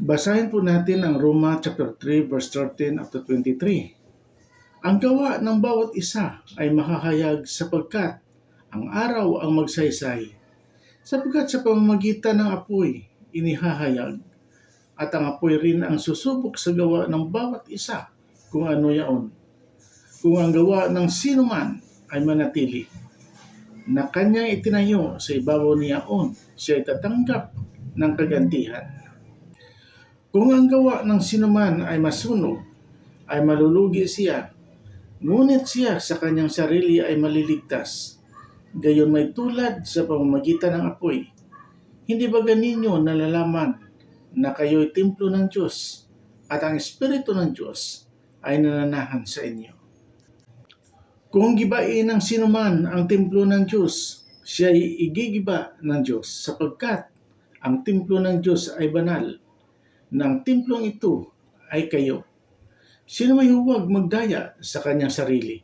Basahin po natin ang Roma chapter 3 verse 13 up to 23. Ang gawa ng bawat isa ay makahayag sapagkat ang araw ang magsaysay. Sapagkat sa pamamagitan ng apoy, inihahayag. At ang apoy rin ang susubok sa gawa ng bawat isa kung ano yaon. Kung ang gawa ng sino man ay manatili, na kanyang itinayo sa ibabaw niyaon, siya ay tatanggap ng kagantihan. Kung ang gawa ng sinuman ay masunog, ay malulugi siya, ngunit siya sa kanyang sarili ay maliligtas. Gayon may tulad sa pamamagitan ng apoy. Hindi ba ganinyo nalalaman na kayo'y templo ng Diyos at ang Espiritu ng Diyos ay nananahan sa inyo? Kung gibain ng sinuman ang templo ng Diyos, siya ay igigiba ng Diyos sapagkat ang templo ng Diyos ay banal ng templong ito ay kayo. Sino may huwag magdaya sa kanyang sarili?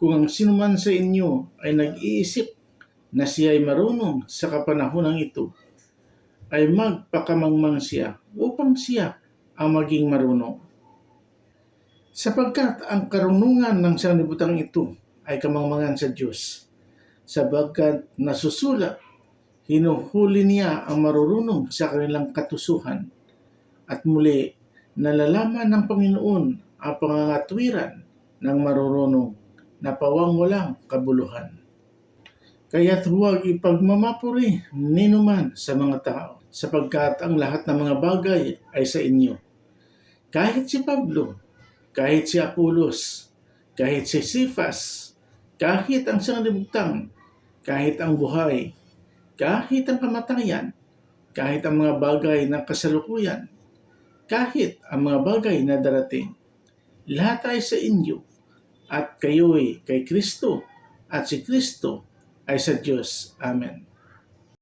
Kung ang sinuman sa inyo ay nag-iisip na siya ay marunong sa kapanahonang ito, ay magpakamangmang siya upang siya ang maging marunong. Sapagkat ang karunungan ng sanlibutan ito ay kamangmangan sa Diyos. Sapagkat nasusulat, hinuhuli niya ang marurunong sa kanilang katusuhan at muli nalalaman ng Panginoon ang pangangatwiran ng marurunong na pawang walang kabuluhan. Kaya't huwag ipagmamapuri ninuman sa mga tao sapagkat ang lahat ng mga bagay ay sa inyo. Kahit si Pablo, kahit si Apolos, kahit si Sifas, kahit ang sanglibutan, kahit ang buhay, kahit ang kamatayan, kahit ang mga bagay ng kasalukuyan, kahit ang mga bagay na darating, lahat ay sa inyo at kayo'y kay Kristo at si Kristo ay sa Diyos. Amen.